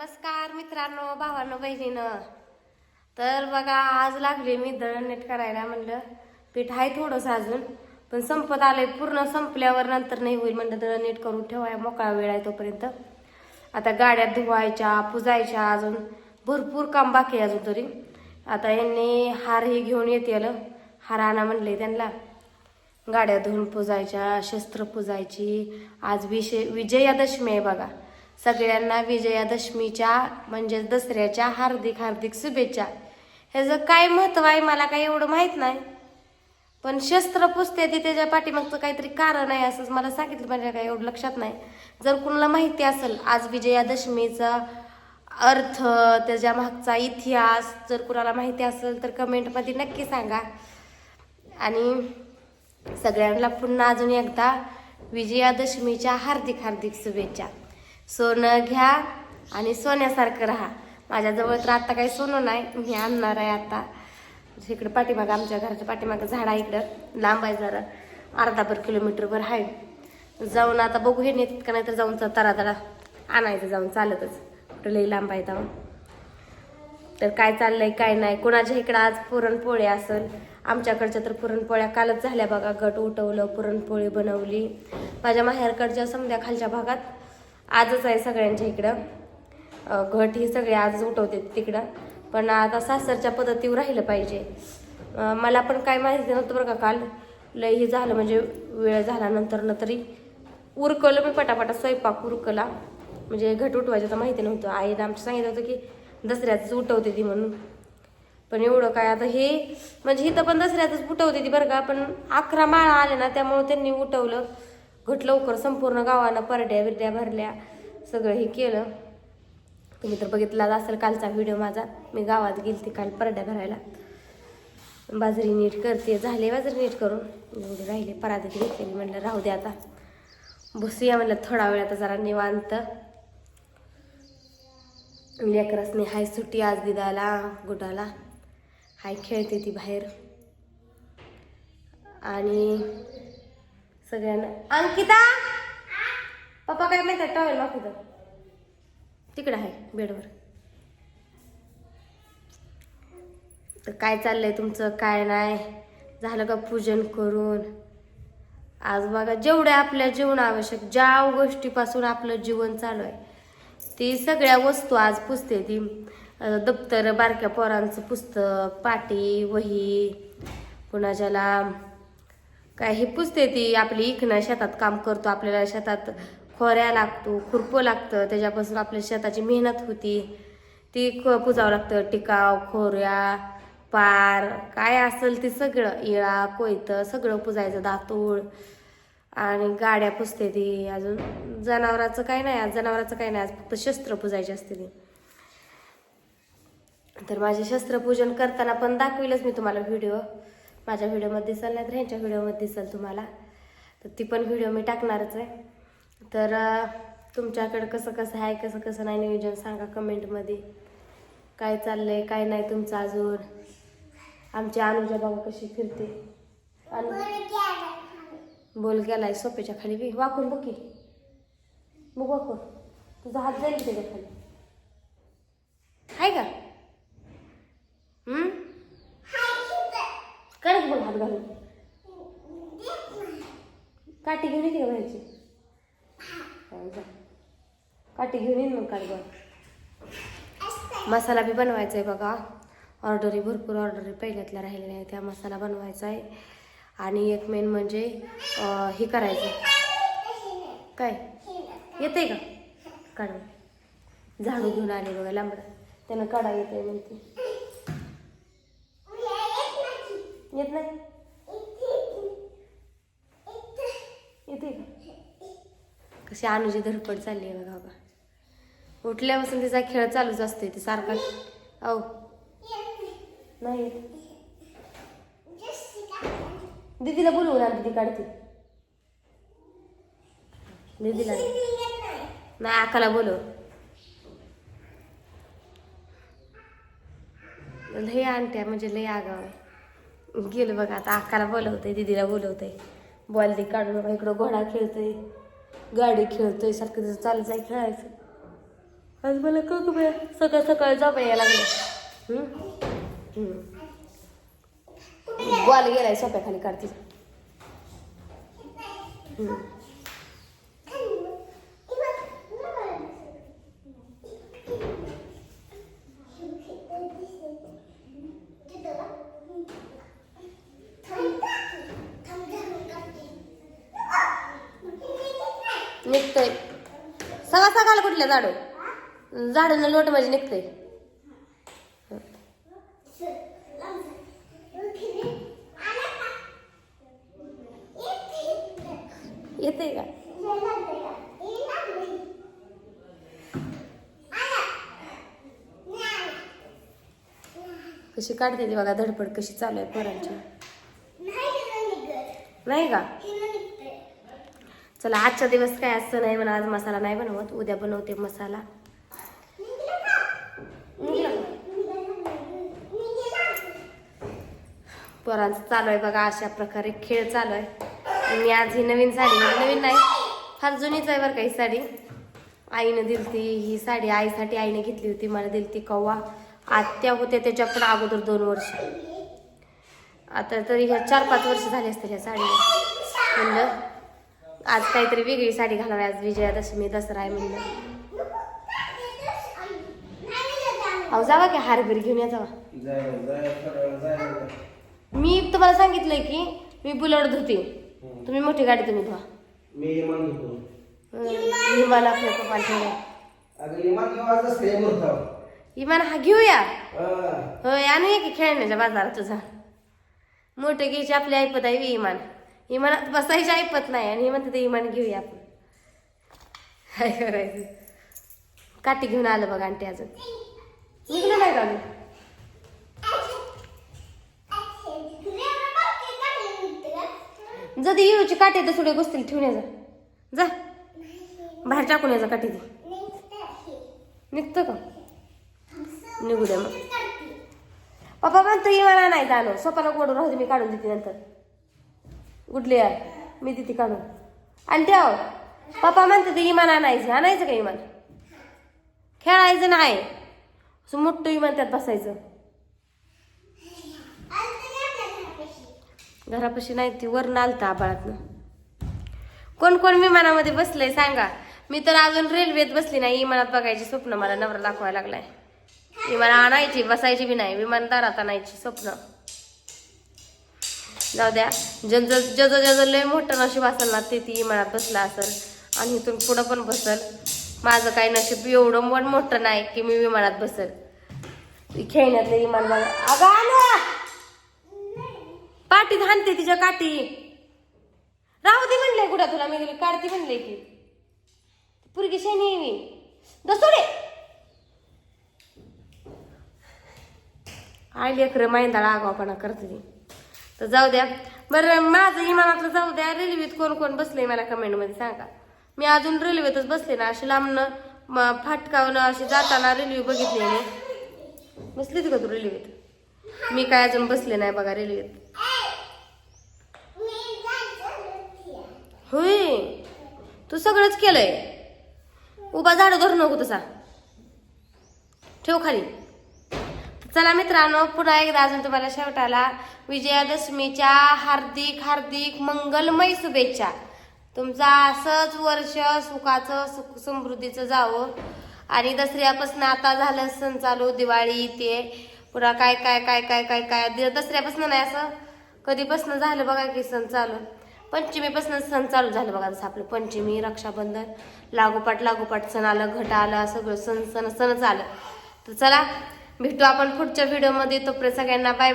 नमस्कार मित्रांनो भावांनो बहिणीनं. तर बघा आज लागले मी दळण नीट करायला म्हणलं. पीठ आहे थोडंसं अजून पण संपत आलंय. पूर्ण संपल्यावर नंतर नाही होईल म्हणलं दळण नीट करून ठेवाय मोकळा वेळ आहे तोपर्यंत. आता गाड्या धुवायच्या पुजायच्या अजून. भरपूर काम बाकी आहे अजून तरी. आता यांनी हार हे घेऊन येते आलं हार आणा म्हणले त्यांना. गाड्या धुवून पुजायच्या शस्त्र पुजायची. आज विषय विजयादशमी आहे बघा. सगळ्यांना विजयादशमीच्या म्हणजे दसऱ्याच्या हार्दिक हार्दिक शुभेच्छा. ह्याचं काय महत्त्व आहे मला काही एवढं माहीत नाही. पण शस्त्र पुसते ती त्याच्या पाठीमागचं काहीतरी कारण आहे असंच मला सांगितलं म्हणजे काय एवढं लक्षात नाही. जर कुणाला माहिती असेल आज विजयादशमीचा अर्थ त्याच्या मागचा इतिहास जर कुणाला माहिती असेल तर कमेंटमध्ये नक्की सांगा. आणि सगळ्यांना पुन्हा अजून एकदा विजयादशमीच्या हार्दिक हार्दिक शुभेच्छा. सोनं घ्या आणि सोन्यासारखं राहा. माझ्याजवळ तर आता काही सोनं नाही मी आणणार आहे आता. इकडं पाठीमागं आमच्या घराच्या पाठीमागं झाडा इकडं. लांब आहे जरा. अर्धाभर किलोमीटरवर आहे. जाऊन आता बघू हे नेत का नाही तर जाऊन तरा तरा आणायचं जाऊन चालतच. कुठं लई लांब आहे जाऊन. तर काय चाललंय काय नाही. कोणाच्या इकडं आज पुरणपोळी असेल? आमच्याकडच्या तर पुरणपोळ्या कालच झाल्या बघा. गट उठवलं पुरणपोळी बनवली. माझ्या माहेरकडच्या समध्या खालच्या भागात आजच आहे सगळ्यांच्या इकडं. घट ही सगळे आजच उठवते तिकडं. पण आता सासरच्या पद्धतीवर राहिलं पाहिजे. मला पण काय माहिती नव्हतं बरं का काल. लय हे झालं म्हणजे वेळ झाल्यानंतर न तरी उरकलं मी पटापटा स्वयंपाक उरकला. म्हणजे घट उठवायचं तर माहिती नव्हतं. आईने आमच्या सांगितलं होतं की दसऱ्याच उठवते ती म्हणून. पण एवढं काय आता हे म्हणजे इथं पण दसऱ्यातच उठवते ती बरं का. पण अकरा माळा आले ना त्यामुळे त्यांनी उठवलं. घट लवकर संपूर्ण गावानं परड्या बिरड्या भरल्या. सगळं हे केलं. तुम्ही तर बघितलाच असेल कालचा व्हिडिओ माझा. मी गावात गेलते काल परड्या भरायला. बाजरी नीट करते. झाले बाजरी नीट करून. एवढे राहिले. पराधी घेतलेली. म्हणलं राहू दे आता. बसूया म्हणलं थोडा वेळ आता जरा निवांत. लेकरसने हाय सुट्टी आज दिदाला गुडाला. हाय खेळते ती बाहेर. आणि सगळ्यांना. अंकिता? पप्पा काय म्हणतात? टॉवेल मागवतं तिकडं आहे बेडवर. तर काय चाललंय तुमचं? काय नाही? झालं का पूजन करून? आज बघा जेवढ्या आपल्या जीवन आवश्यक ज्या गोष्टीपासून आपलं जीवन चालू आहे ती सगळ्या वस्तू आज पुसते ती. दप्तर बारक्या पोरांचं पुस्तक पाटी वही पुन्हा ज्याला काय हे पुसते ती आपली इकणं शेतात काम करतो आपल्याला शेतात खोऱ्या लागतो खुरपं लागतं त्याच्यापासून आपल्या शेताची मेहनत होती. ती ख पुजावं लागतं. टिकाव खोऱ्या पार काय असेल ते सगळं. इळा कोयतं सगळं पुजायचं दातूळ आणि गाड्या पुसते ती. अजून जनावराचं काय नाही. आज जनावराचं काय नाही. आज फक्त शस्त्र पुजायची असते ती. तर माझे शस्त्रपूजन करताना पण दाखविलच मी तुम्हाला व्हिडिओ. माझ्या व्हिडिओमध्ये दिसेल नाही तर ह्यांच्या व्हिडिओमध्ये दिसेल तुम्हाला. तर ती पण व्हिडिओ मी टाकणारच आहे. तर तुमच्याकडं कसं कसं आहे कसं कसं नाही नियोजन सांगा कमेंटमध्ये. काय चाललं आहे काय नाही तुमचं अजून? आमची अनुजा बाबा कशी फिरते? अनु बोल गेलाय सोप्याच्या खाली बी. वाकून बघ की. बघ वाकून. तुझा हात जाईल त्याच्याखाली? आहे का हम्म काय बघ हात घालून. काठी घेऊन येते का बाहेरची? हो, काठी घेऊन येईन मग काढ बघ मसाला बी बनवायचा आहे बघा. ऑर्डरी भरपूर ऑर्डरी पहिल्यातल्या राहिलेल्या आहेत. त्या मसाला बनवायचा आहे आणि एक मेन म्हणजे हे करायचं. काय? येते का? काढ झाडू घेऊन आले बघा लांबडा. त्यानं काढा येते म्हणते. येत नाही येते का कशी अनुजी धडपड चालली आहे बघा बाबा. उठल्यापासून तिचा खेळ चालूच असतोय ते सारखा. औ. नाही. दीदीला बोलवून आण दीदी काढते. दीदीला. नाही आकाला बोलव. लय आणत्या म्हणजे लय आगाव. आहे गेलं बघा आता आकाला बोलवतंय दीदीला बोलवतंय. बॉल दे काढून इकडं घोडा खेळतोय. गाडी खेळतोय सारखं तसं चालत आहे खेळायचं. आज मला कग बे सकाळ सकाळ जाऊ यायला लागलं. बॉल गेलाय सोप्याखाली काढते हम्म. सकाळ कुठल्या झाडू? झाडानं लोट म्हणजे निघतंय. येते का? कशी काढते ती बघा धडपड कशी चालू आहे पोरांची. नाही का? चला आजचा दिवस काय असं नाही म्हणा आज मसाला नाही बनवत उद्या बनवते मसाला. पोरांचं चालू आहे बघा अशा प्रकारे खेळ चालू आहे. मी आज ही नवीन साडी नवीन नाही फार जुनीच आहे बरं का ही साडी. आईनं दिलती ही साडी आईसाठी आईने घेतली होती मला दिलती कव्वा आत्या होत्या त्याच्या पण अगोदर दोन वर्ष. आता तरी ह्या चार पाच वर्ष झाले असतील ह्या साडीला. म्हणलं आज काहीतरी वेगळी साडी घालावी आज विजयादशमी दसरा आहे म्हणलं. अहो जावा की हारबीर घेऊन या जावा. मी तुम्हाला सांगितलंय की मी बुलट धुते. तुम्ही मोठी गाडी तुम्ही धुवा. विमान आपल्या कपाल ठेवा. विमान हा घेऊया. हा. होय आणूया की खेळण्याच्या बाजारात तुझा. मोठे घ्यायची आपली ऐपत आहे बी इमान इमानात बसायची ऐपत नाही आणि हे म्हणते ते इमान घेऊया आपण. काय करायचं काठी घेऊन आलं बघ आंटी अजून. निघलं नाही का अजून जर येऊची काठी तर थोडे गोष्टी ठेवून ये जा. जा. बाहेर टाकून यायचा काठी ती. निघतं का? निघू द्या मग. पप्पा म्हणतो इमाना नाही आणू स्वप्नाला गोडून राहू दे मी काढून देते नंतर. उठली आहे मी तिथे काढून. आणि द्या पप्पा म्हणते ते इमान आणायचं. आणायचं का इमान खेळायचं नाही. असं मोठं इमान त्यात बसायचं. घरापाशी नाही ती वरून आलता आबाळातनं कोण कोण विमानामध्ये बसलंय सांगा. मी तर अजून रेल्वेत बसली नाही. विमानात बघायची स्वप्न. मला नवरा दाखवायला लागलाय. विमान आणायची बसायची बी नाही. विमानदारात आणायची स्वप्न. जाऊ द्या. जज जज जज लय मोठं नशीब असेल ना ते ती विमानात बसला असेल. आणि इथून पुढं पण बसल. माझं काही नशीब एवढं मोठ मोठं नाही की मी विमानात बसल. खेळण्यातलं विमान बघा. अगं आल्या पाठीत हाणते तिच्या काठी. राहू दे म्हणले कुठं तुला मी तुला काढते म्हणले की पुरगी शेणी मी दसोडे आई लेकर माहिंदाळा आगावपणा करते ती. तर जाऊ द्या. बरं माझं इमानातलं जाऊ द्या. रेल्वेत कोण कोण बसले मला कमेंटमध्ये सांगा. मी अजून रेल्वेतच बसले ना. अशी लांबनं म- फाटकावनं अशी जाताना रेल्वे बघितली मी. बसलीच का तू रेल्वेत? मी काय अजून बसले नाही बघा रेल्वेत. होय. तू सगळंच केलंय. उभा झाडं धरू नको तसा. ठेव खाली. चला मित्रांनो पुन्हा एकदा अजून तुम्हाला शेवटाला विजयादशमीच्या हार्दिक हार्दिक मंगलमय शुभेच्छा. तुमचं असंच वर्ष सुखाचं सुख समृद्धीचं जावं. आणि दसऱ्यापासून आता झालं सण चालू दिवाळी ते पुन्हा काय काय काय काय काय काय? दि- दसऱ्यापासून नाही असं. कधीपासून झालं बघा की सण चालू. पंचमीपासून सण चालू झालं बघा जसं आपलं पंचमी रक्षाबंधन. लागोपाठ लागोपाठ सण आलं घट आलं सगळं सण सण सणच आलं तर चला भेटू आपण पुढच्या व्हिडिओमध्ये तोपर्यंत सगळ्यांना बाय